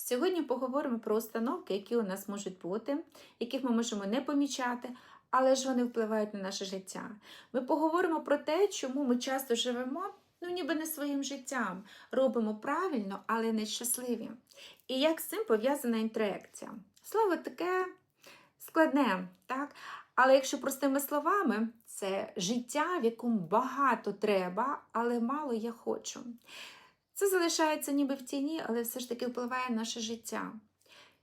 Сьогодні поговоримо про установки, які у нас можуть бути, яких ми можемо не помічати, але ж вони впливають на наше життя. Ми поговоримо про те, чому ми часто живемо, ну ніби не своїм життям, робимо правильно, але не щасливі. І як з цим пов'язана інтроекція. Слово таке складне, так? Але якщо простими словами, це життя, в якому багато треба, але мало я хочу. Це залишається ніби в тіні, але все ж таки впливає на наше життя.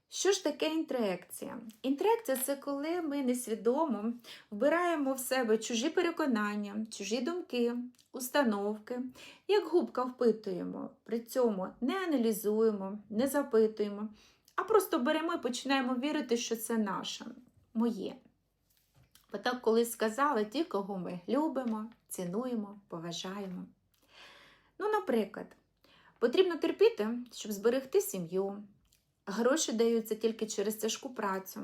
Що ж таке інтроекція? Інтроекція це коли ми несвідомо вбираємо в себе чужі переконання, чужі думки, установки, як губка впитуємо, при цьому не аналізуємо, не запитуємо, а просто беремо і починаємо вірити, що це наше, моє. Бо так колись сказали ті, кого ми любимо, цінуємо, поважаємо. Ну, наприклад, потрібно терпіти, щоб зберегти сім'ю. Гроші даються тільки через тяжку працю.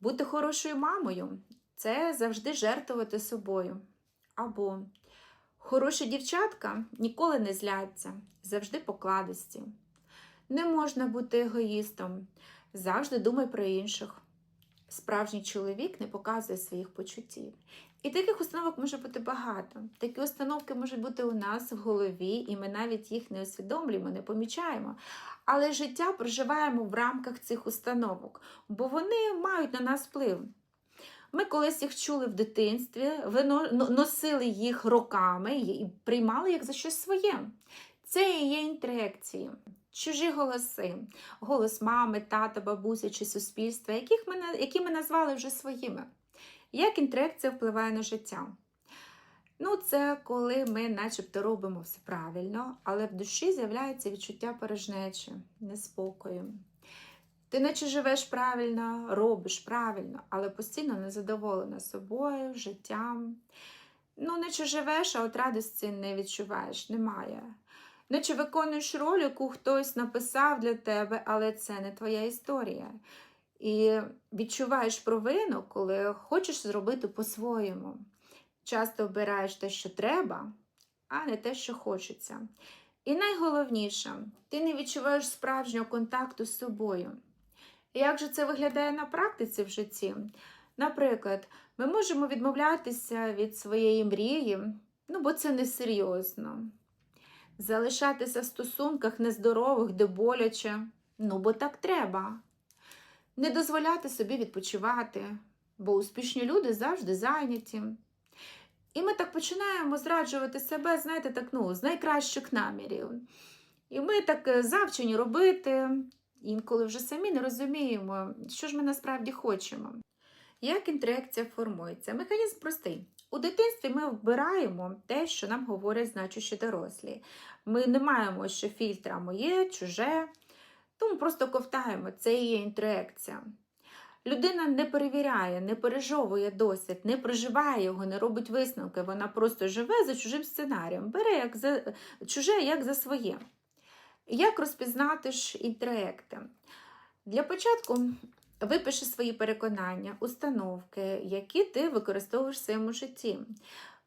Бути хорошою мамою це завжди жертвувати собою. Або хороша дівчатка ніколи не зляться, завжди покладисті. Не можна бути егоїстом, завжди думай про інших. Справжній чоловік не показує своїх почуттів. І таких установок може бути багато. Такі установки можуть бути у нас в голові, і ми навіть їх не усвідомлюємо, не помічаємо. Але життя проживаємо в рамках цих установок, бо вони мають на нас вплив. Ми колись їх чули в дитинстві, носили їх роками і приймали як за щось своє. Це і є інтерекції. Чужі голоси, голос мами, тата, бабусі чи суспільства, яких ми, які ми назвали вже своїми. Як інтерекція впливає на життя? Ну, це коли ми начебто робимо все правильно, але в душі з'являється відчуття порожнечі, неспокою. Ти наче живеш правильно, робиш правильно, але постійно незадоволена собою, життям. Ну, наче живеш, а от радості не відчуваєш, немає. Наче виконуєш роль, яку хтось написав для тебе, але це не твоя історія. І відчуваєш провину, коли хочеш зробити по-своєму. Часто обираєш те, що треба, а не те, що хочеться. І найголовніше, ти не відчуваєш справжнього контакту з собою. Як же це виглядає на практиці в житті? Наприклад, ми можемо відмовлятися від своєї мрії, ну бо це несерйозно. Залишатися в стосунках нездорових, де боляче, ну бо так треба. Не дозволяти собі відпочивати, бо успішні люди завжди зайняті. І ми так починаємо зраджувати себе, знаєте, так, ну, з найкращих намірів. І ми так е, завчені робити, інколи вже самі не розуміємо, що ж ми насправді хочемо. Як інтерекція формується? Механізм простий. У дитинстві ми вбираємо те, що нам говорять значущі дорослі. Ми не маємо ще фільтра моє, чуже, тому просто ковтаємо. Це і є інтерекція. Людина не перевіряє, не пережовує досвід, не проживає його, не робить висновки. Вона просто живе за чужим сценарієм, бере як за, чуже як за своє. Як розпізнати ж інтеректи? Для початку випиши свої переконання, установки, які ти використовуєш в своєму житті.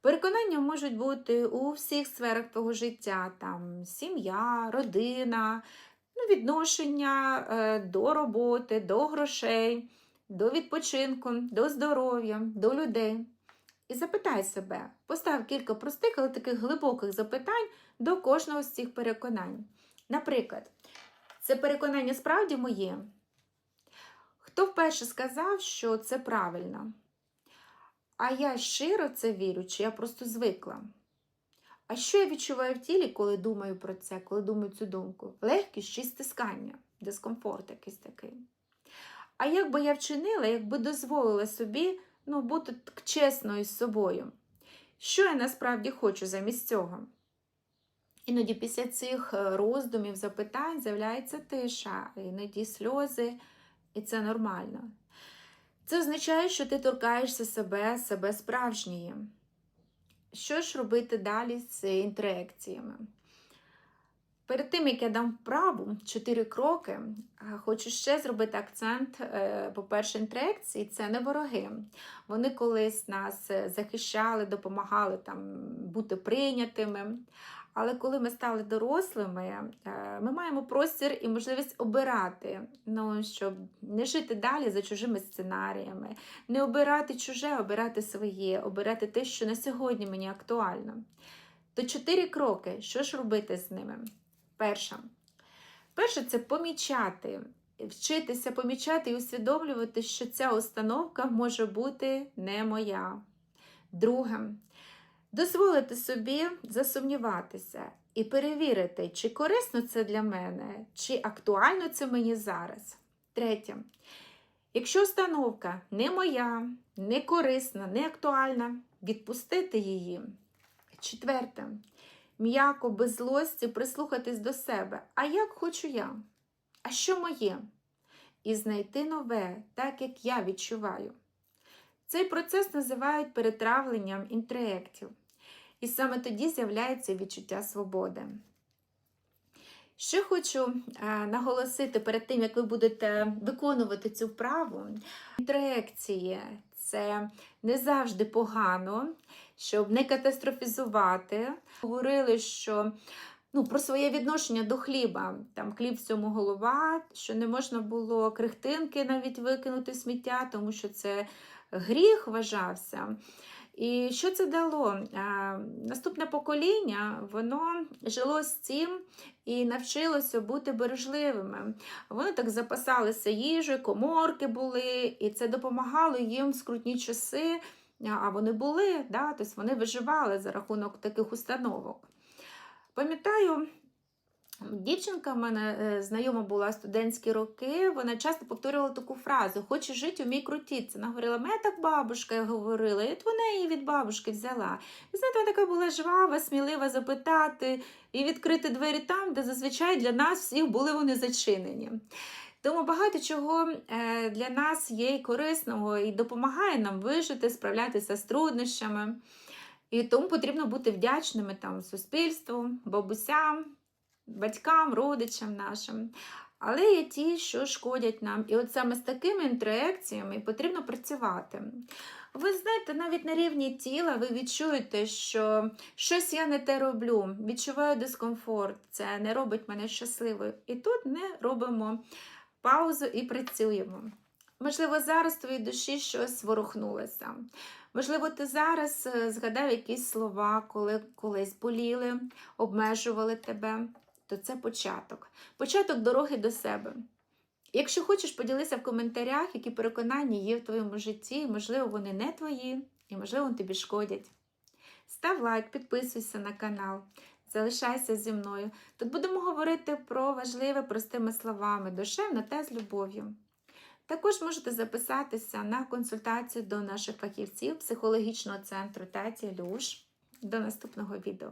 Переконання можуть бути у всіх сферах твого життя: там сім'я, родина, ну, відношення е, до роботи, до грошей, до відпочинку, до здоров'я, до людей. І запитай себе, постав кілька простих, але таких глибоких запитань до кожного з цих переконань. Наприклад, це переконання справді моє. Хто вперше сказав, що це правильно? А я щиро це вірю, чи я просто звикла? А що я відчуваю в тілі, коли думаю про це, коли думаю цю думку? Легкість чи стискання, дискомфорт якийсь такий. А як би я вчинила, якби дозволила собі ну, бути чесною з собою? Що я насправді хочу замість цього? Іноді після цих е, роздумів, запитань з'являється тиша, іноді сльози, і це нормально. Це означає, що ти торкаєшся себе, себе справжньої. Що ж робити далі з інтерекціями? Перед тим, як я дам вправу, чотири кроки, хочу ще зробити акцент. е, По-перше, інтерекції це не вороги. Вони колись нас е, захищали, допомагали там, бути прийнятими. Але коли ми стали дорослими, е, ми маємо простір і можливість обирати, ну, щоб не жити далі за чужими сценаріями, не обирати чуже, обирати своє, обирати те, що на сьогодні мені актуально. То чотири кроки. Що ж робити з ними? Перше. Перше це помічати, вчитися помічати і усвідомлювати, що ця установка може бути не моя. Друге, дозволити собі засумніватися і перевірити, чи корисно це для мене, чи актуально це мені зараз. Третє. Якщо установка не моя, не корисна, не актуальна, відпустити її. Четверте. М'яко, без злості прислухатись до себе. А як хочу я? А що моє? І знайти нове, так як я відчуваю. Цей процес називають перетравленням інтроєктів. І саме тоді з'являється відчуття свободи. Що хочу е, наголосити перед тим, як ви будете виконувати цю вправу, інтроекції це не завжди погано, щоб не катастрофізувати. Говорили, що ну, про своє відношення до хліба. Там хліб в цьому голова, що не можна було крихтинки навіть викинути в сміття, тому що це гріх вважався. І що це дало? Наступне покоління воно жило з цим і навчилося бути бережливими. Вони так запасалися їжею, коморки були, і це допомагало їм в скрутні часи. А вони були, да, тобто вони виживали за рахунок таких установок. Пам'ятаю, дівчинка в мене е, знайома була студентські роки, вона часто повторювала таку фразу Хочеш жити, умій крутитися. Вона говорила, мене так бабушка говорила, і от вона її від бабушки взяла. І знаєте, вона така була жвава, смілива запитати і відкрити двері там, де зазвичай для нас всіх були вони зачинені. Тому багато чого е, для нас є і корисного і допомагає нам вижити, справлятися з труднощами. І тому потрібно бути вдячними там суспільству, бабусям, батькам, родичам нашим. Але є ті, що шкодять нам. І от саме з такими інтеракціями потрібно працювати. Ви знаєте, навіть на рівні тіла ви відчуєте, що щось я не те роблю, відчуваю дискомфорт, це не робить мене щасливою. І тут не робимо паузу і працюємо. Можливо, зараз в твоїй душі щось ворухнулося. Можливо, ти зараз е, згадав якісь слова, коли колись боліли, обмежували тебе, то це початок. Початок дороги до себе. Якщо хочеш, поділися в коментарях, які переконання є в твоєму житті, можливо, вони не твої, і, можливо, вони тобі шкодять. Став лайк, підписуйся на канал, залишайся зі мною. Тут будемо говорити про важливе простими словами, душевно та з любов'ю. Також можете записатися на консультацію до наших фахівців психологічного центру Таті Люш. До наступного відео.